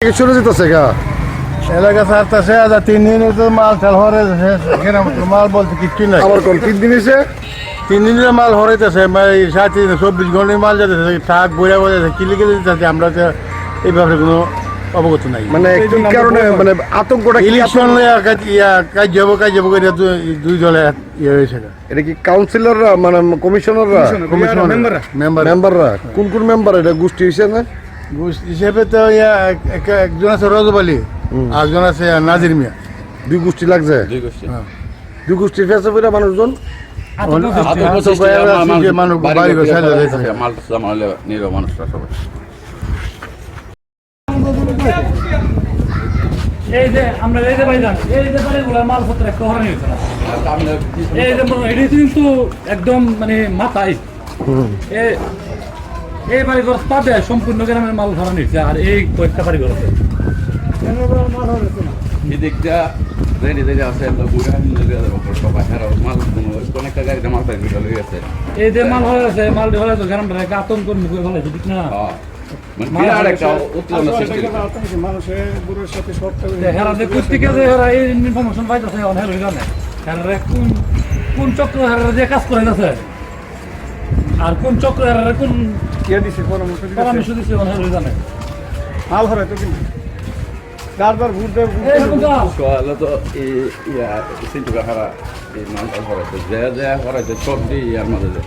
শুরু যেতেছে গা। এলাকা ছাড়তেছে তিন দিনে মাল ঠাল হরে মাল বলতে কিচ্ছু নাই। আবার কোন তিন দিন এসে তিন দিনের মাল হরাইতেছে সাত দিন চব্বিশ ঘণ্টার মাল যেতেছে ট্রাক কিলি কিলি দিতেছে আমরা তো এই ব্যাপারে কোনো অবগত নাই। মানে কি কারণে মানে আতঙ্কটা ইলেকশন কাজ যাব কাজ যাব করে দুই দলে ইয়ে হয়েছে এটা কি কাউন্সিলররা মানে কমিশনাররা? কমিশন মেম্বার মেম্বাররা কোন কোন মেম্বার এটা গোষ্ঠী হিসেবে হিসেবে তো ইয়া এক- একজন আছে রজব আলী একজন আছে নাজির মিয়া। দুই গোষ্ঠী লাগছে? দুই গোষ্ঠী। দুই গোষ্ঠী ফেসে পড়া মানুষজন? হয়, এই যে আমরা এই যে এই যে মালপত্র একটা হরানি এই যে মনে- কিন্তু একদম মানে মাথায়। এই বাড়িঘর পাবে সম্পূর্ণ গ্রামের মাল ধরানি হয়েছে আর এই কয়েকটা বাড়িঘর আছে। এদিকটা রেডি রেডি আছে বুড়া সবাই হেরাও। মাল কোনো অনেকটা গাড়িতে মাল পাই বিটা লেগে গেছে। এই যে মাল হয়ে আছে মাল মুখে ঠিক না? এই কোন কোন চক্র হেরা যে কাজ করে আছে আর কোন চক্র হেরা কোন কে দিছে পরামর্শ পরামর্শ দিচ্ছে অন জানে। মাল হরাই তো কিন্তু। বারবার ঘুরতে সকালে তো এই ইয়া সিন্টুকা হারা এই মালটা হরাইছে যে যে হরাইছে সব দিয়ে ইয়ার মাঝে যায়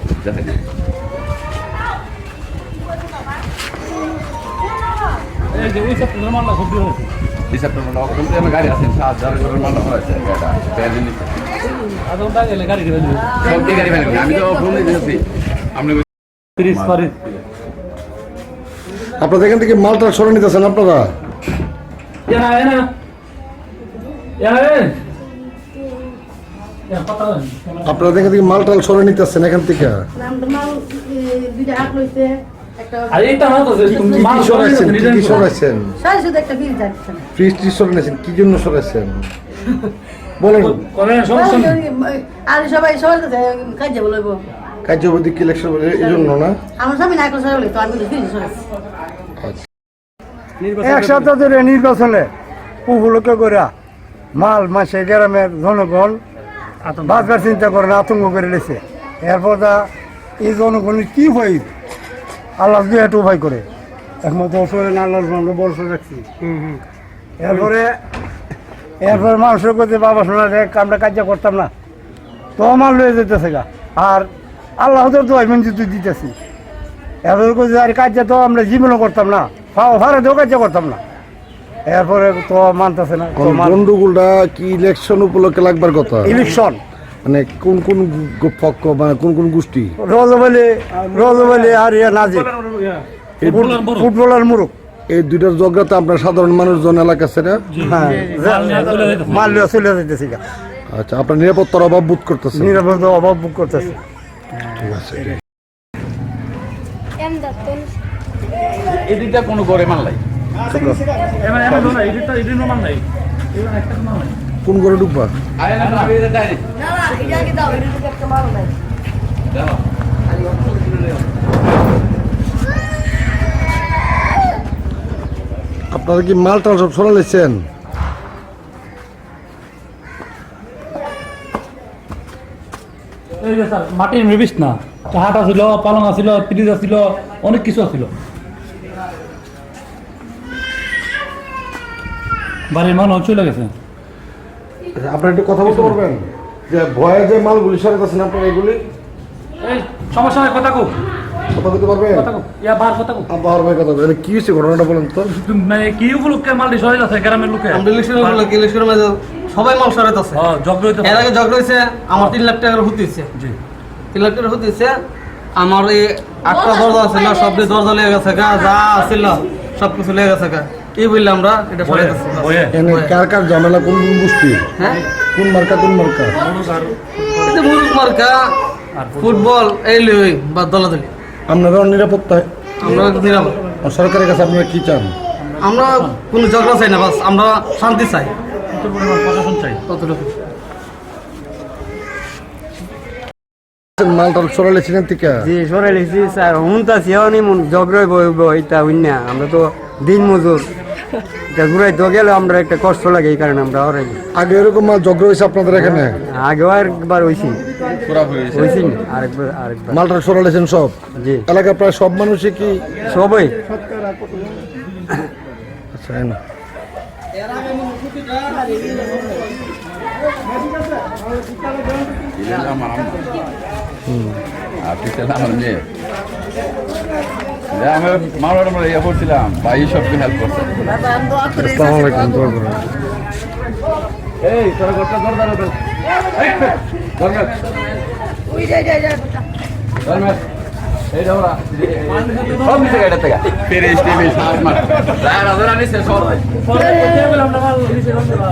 এই যে ওই সব মালটা সব দিয়ে হয়েছে। ডিসেপ্টর কিন্তু আমার গাড়ি আছে সাত হাজার করে মালটা হরাইছে গাড়িটা ব্যান্ড নিতে আধ গাড়ি সব গাড়ি আমি তো ফোন দিয়েছি। আপনাদের এখান থেকে মালটা সরে নিতেছেন আপনারা? এখান থেকে মালটা সরে নিতেছেন এখান থেকে? কি জন্য সরাইছেন? বলেন। আর সবাই কাজ লইব কি ইলেকশন এই জন্য না? আমার স্বামী না করে সরাই তো আমি সরাইছি একসাথে ধরে নির্বাচনে উপলক্ষ করে মাল মাসে গ্রামের জনগণ বাঁচবার চিন্তা করেন আতঙ্ক করে লেছে এরপর তা এই জনগণের কি হয় আল্লাহ দিয়ে একটু ভয় করে। একমত অসরে আল্লাহর আমরা বর্ষ রাখছি। এরপরে এরপরে মানুষের কাছে বাবা শোনা যায় আমরা কাজ করতাম না। তো আমার লয়ে যেতেছে গা। আর আল্লাহ আইমেন তুই দিতেছি। আর কাজ তো আমরা জীবনও করতাম না। কাজ করতাম না। এরপরে তো মানতেছে না। গন্ডগোলটা কি ইলেকশন উপলক্ষে লাগবার কথা? ইলেকশন মানে কোন কোন পক্ষ মানে কোন কোন গোষ্ঠী? রজবলি রজবলি আর ইয়ে। নাজির ফুটবলার ফুটবলার মুরুখ। এই দুইটার জগ্রাতে আপনার সাধারণ মানুষজন এলাকা সেটা হ্যাঁ। মাল্য চলে যেতেছি আচ্ছা আপনার নিরাপত্তার অভাব বোধ করতেছে নিরাপত্তার অভাব বুক করতেছে। ঠিক আছে এদিকটা কোনো করে মাল নাই। এমন এমন না এডিটটা এডিট নরমাল নাই। এবার একটা নরমাল নাই কোন করে ঢুকবা আরে না আমি এটা দেয় না না এটা আগে দাও এটা তো একটা মাল নাই আপনারা কি মাল টাল সব সরালেছেন এই যে স্যার মাটির নিবিষ না। হাট আছিল পালং আছিল ফ্রিজ আছিল অনেক কিছু আছিল। বাড়ির মানুষ চলে গেছে। আপনার একটু কথা বলতে পারবেন? যে ভয়ে যে মালগুলি সরাইতেছেন আপনার এগুলি? এই সমস্যা কথা কো কথা বলতে পারবেন? ইয়া বার কথা কো আবার ভাই কথা বলবেন কি হয়েছে ঘটনাটা বলেন তো? মানে কি উপলক্ষে মালটি সবাই আছে গ্রামের লোকে? আমরা ইলেকশনের উপলক্ষে ইলেকশনের মাঝে সবাই মাল সরাইতেছে হ্যাঁ এর আগে আমার তিন লাখ টাকার জি। লাখ টাকার আমার এই আটটা দরজা ছিল সব দিয়ে দরজা লেগে গেছে গা যা ছিল সব কিছু লেগে গেছে গা। কি বললে আমরা? এটা সরাইতেছি এনে কার কার ঝামেলা কোন কোন হ্যাঁ? কোন মার্কা কোন মার্কা? মার্কা ফুটবল এই লই বা দলাদলি। আপনারা নিরাপত্তায় আমরা নিরাপদ। সরকারের কাছে আপনারা কি চান? আমরা কোনো ঝগড়া চাই না বাস আমরা শান্তি চাই। কত প্রশাসন চাই ততটুকু মাল টাল সরালেছিলেন থেকে জি সরাই স্যার। হুন তা সিয়াও নি মন জগরই বইব এটা উন্না আমরা তো দিন মজুর এটা ঘুরাইতে গেলে আমরা একটা কষ্ট লাগে এই কারণে আমরা হরাই আগে এরকম মাল জগ্র হয়েছে আপনাদের এখানে? আগেও পুরাপুরি হয়েছে। হইছি না আরেকবার আরেকবার। মালটা সরালেছেন সব? জি। এলাকার প্রায় সব মানুষই কি সবাই। আচ্ছা এই না। এটা আমার আম্মা। আর পিছনে আমার মেয়ে যে আমি আমরা ইয়ে করছিলাম ভাই সবকে হেল্প করছে। আসসালামু আলাইকুম দোয়া করুন এই তোর এই সব নিচে গাড়ি থেকে। ফেরে সাত মাস নিচে পরে কোথায় নিচে না।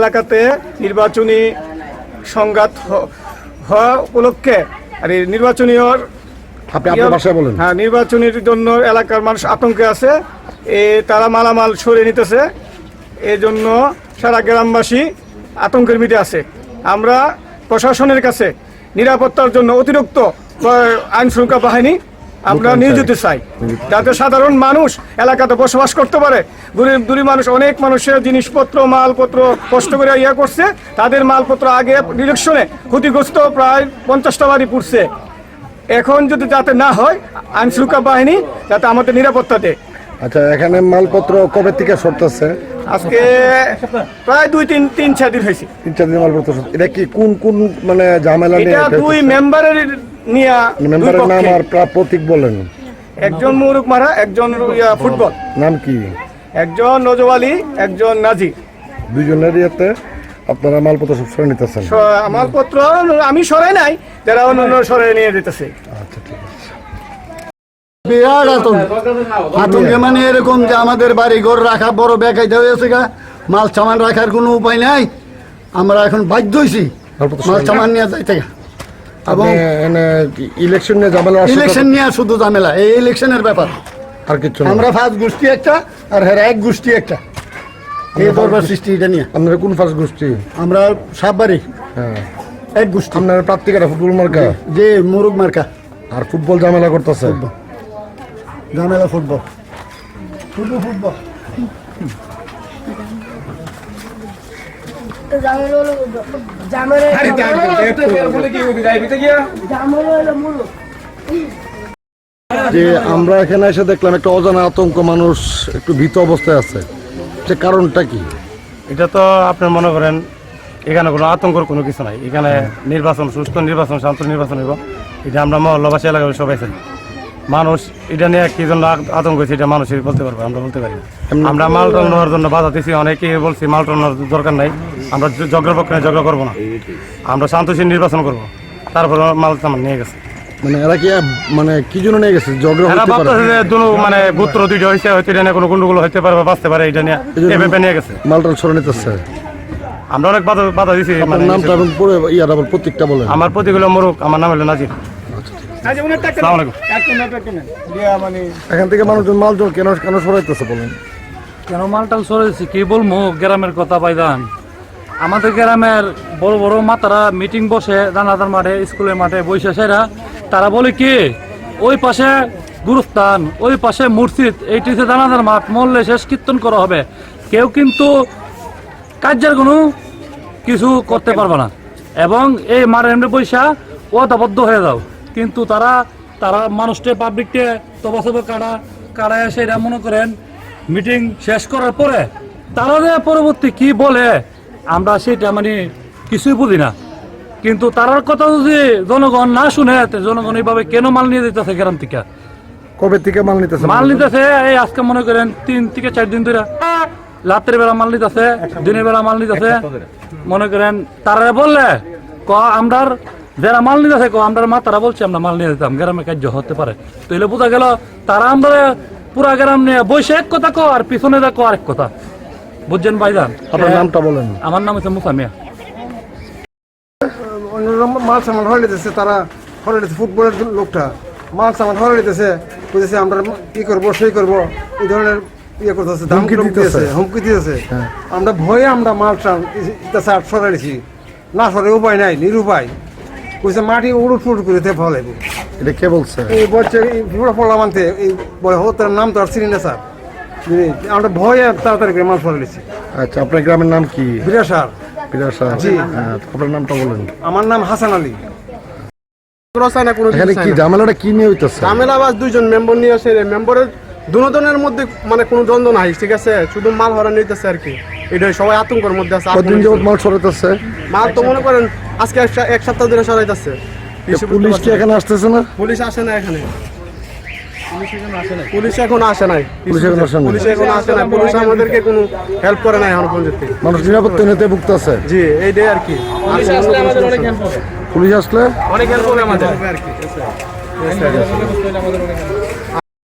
এলাকাতে নির্বাচনী সংঘাত হওয়া উপলক্ষে আর এই বলেন। হ্যাঁ নির্বাচনের জন্য এলাকার মানুষ আতঙ্কে আছে। এ তারা মালামাল সরিয়ে নিতেছে। এই জন্য সারা গ্রামবাসী আতঙ্কের মিটে আছে। আমরা প্রশাসনের কাছে নিরাপত্তার জন্য অতিরিক্ত আইন শৃঙ্খলা বাহিনী আমরা নিয়োজিত চাই। যাতে সাধারণ মানুষ এলাকাতে বসবাস করতে পারে। গরিব দূরী মানুষ অনেক মানুষের জিনিসপত্র মালপত্র কষ্ট করে ইয়া করছে। তাদের মালপত্র আগে ডিরেকশনে ক্ষতিগ্রস্ত প্রায় পঞ্চাশটা বাড়ি পড়ছে। এখন যদি যাতে না হয় আইন শৃঙ্খলা বাহিনী যাতে আমাদের নিরাপত্তা দেয়। আচ্ছা এখানে মালপত্র কবে থেকে সরতেছে? আজকে প্রায় দুই তিন তিন চার দিন হয়েছে। তিন চার দিন মালপত্র এটা কি কোন কোন মানে ঝামেলা নিয়ে দুই মেম্বারের নিয়ে মেম্বারের নাম আর প্রা- প্রতীক বলেন। একজন মুরুক মারা একজন ইয়া, ফুটবল। নাম কি? একজন নজওয়ালি একজন নাজি। দুইজনের ইয়েতে আপনারা মালপত্র সব সরে নিতেছেন। আমার আমি সরাই নাই যারা অন্য অন্য সরাই নিয়ে যেতেছে। আচ্ছা ঠিক আছে। বিরাট আতঙ্ক। আতঙ্কে মানে এরকম যে আমাদের বাড়ি ঘর রাখা বড় বেকাইতে হয়েছে গা। মাল সামান রাখার কোনো উপায় নাই। আমরা এখন বাধ্য হয়েছি মাল সামান নিয়ে যাইতে গা। এবং ইলেকশন নিয়ে ঝামেলা ইলেকশন নিয়ে শুধু ঝামেলা এই ইলেকশনের ব্যাপার। আর কিছু আমরা ফার্স্ট গোষ্ঠী একটা আর হেরা এক গোষ্ঠী একটা। এই দরবার সৃষ্টি এটা নিয়ে। আপনারা কোন ফার্স্ট গোষ্ঠী? আমরা সাববাড়ি হ্যাঁ। এক গোষ্ঠী। আপনার প্রার্থীকারা ফুটবল মার্কা? যে মুরুগ মার্কা। আর ফুটবল ঝামেলা করতেছে? ঝামেলা ফুটবল। শুধু ফুটবল জামের হলো জামের জামের হলো মূল যে আমরা এখানে এসে দেখলাম একটা অজানা আতঙ্ক মানুষ একটু ভীত অবস্থায় আছে। সে কারণটা কি? এটা তো আপনি মনে করেন এখানে কোনো আতঙ্কর কোনো কিছু নাই। এখানে নির্বাচন সুস্থ নির্বাচন শান্ত নির্বাচন হইব। এটা আমরা মহল্লাবাসী এলাকার সবাই চাই মানুষ এটা নিয়ে কি জন্য আতঙ্ক হয়েছে এটা মানুষই বলতে পারব আমরা বলতে পারি আমরা মাল টাল নেওয়ার জন্য বাধা দিচ্ছি অনেকে বলছি মাল টাল নেওয়ার দরকার নাই আমরা ঝগড়ার পক্ষে ঝগড়া করব না। আমরা শান্তশীল নির্বাচন করব তারপর মাল টাল নিয়ে গেছে। মানে এরা কি মানে কি জন্য নিয়ে গেছে? ঝগড়া এরা ভাবতেছে যে দুনো মানে গোত্র দুইটা হয়েছে হয়তো এটা নিয়ে কোনো গন্ডগোল হইতে পারে বা বাঁচতে পারে এটা নিয়ে এভাবে নিয়ে গেছে। মালটাল সরে নিতেছে। আমরা অনেক বাধা বাধা দিছি আপনার মানে নামটা পুরো ইয়ার আবার প্রতীকটা বলেন। আমার প্রতিগুলো মরুক আমার নাম হলো নাজির। এখান থেকে মানুষজন মালজন কেন কেন সরাইতেছে বলেন? কেন মালটাল সরেছি কি বলব গ্রামের কথা পাইদান আমাদের গ্রামের বড় বড় মাতারা মিটিং বসে দানাদার মাঠে স্কুলের মাঠে বসে সেরা। তারা বলে কি ওই পাশে গুরুস্থান ওই পাশে মসজিদ এইটিতে দানাদার মাঠ মরলে শেষ কীর্তন করা হবে। কেউ কিন্তু কার্যের কোনো কিছু করতে পারবে না। এবং এই মাঠের এমনি পয়সা অদাবদ্ধ হয়ে যাও। কিন্তু তারা তারা মানুষকে পাবলিককে তবাসব কাটা কাটায় সেটা মনে করেন মিটিং শেষ করার পরে তারা যে পরবর্তী কি বলে আমরা সেটা মানে কিছুই বুঝি না। কিন্তু তারার কথা যদি জনগণ না শুনে জনগণ এইভাবে কেন মাল নিয়ে দিতেছে গ্রাম থেকে? কবে থেকে মাল নিতেছে? মাল নিতেছে এই আজকে মনে করেন তিন থেকে চার দিন ধরে। রাতের বেলা মাল নিতেছে দিনের বেলা মাল নিতেছে। মনে করেন তারা বললে ক আমরার যারা মাল নিতেছে ক আমরার মা তারা বলছে আমরা মাল নিয়ে দিতাম গ্রামে কার্য হতে পারে। তাইলে বোঝা গেল তারা আমরা পুরা গ্রাম নিয়ে বসে এক কথা কো আর পিছনে দেখো আরেক কথা। বুঝছেন ভাইজান? আপনার নামটা বলেন। আমার নাম হচ্ছে মুসামিয়া অন্যরা মাল সামান হরে নিতেছে তারা হরে নিতেছে ফুটবলের লোকটা। মাল সামান হরে নিতেছে বুঝেছে আমরা কি করব সেই করব। এই ধরনের ইয়ে করতেছে দাম দিতেছে। হুমকি দিতেছে। হ্যাঁ। আমরা ভয়ে আমরা মাল সরাইছি না সরে উপায় নাই নিরুপায়। কইছে মাটি উড়ুট ফুট করে তে এটা কে বলছে? এই বলছে পুরো এই বলে হো তার নাম তো আর চিনি না স্যার। আমরা ভয়ে তাড়াতাড়ি করে মাল ফলাইছি আচ্ছা আপনার গ্রামের নাম কি? বিরাসার বিরাসা জি। হ্যাঁ, আপনার নামটা বলেন। আমার নাম হাসান আলী। চায় না কোনো এখানে কি ঝামেলাটা কি নিয়ে হইতেছে? ঝামেলা বাস দুইজন মেম্বার নিয়ে আসে মেম্বারের দুজনের মধ্যে মানে কোনো দ্বন্দ্ব নাই ঠিক আছে? শুধু মাল হরা নিতেছে আর কি। এটাই সবাই আতঙ্কের মধ্যে আছে কোনো যাবত মাল সরাইতেছে। মাল তো মনে করেন আজকে এক এক সপ্তাহ ধরে সরাইতেছে। পুলিশ কি এখানে আসতেছে না? পুলিশ আসে না এখানে। পুলিশ এখন আসে নাই? পুলিশ এখন আসে নাই। পুলিশ এখন আসে নাই? পুলিশ আমাদেরকে কোনো হেল্প করে নাই এখন পর্যন্ত। মানুষ নিরাপত্তা নিতে ভুগতেছে। জি এইটাই আর কি। পুলিশ আসলে আমাদের অনেক হেল্প হবে। পুলিশ আসলে? অনেক হেল্প হবে আমাদের। আর কি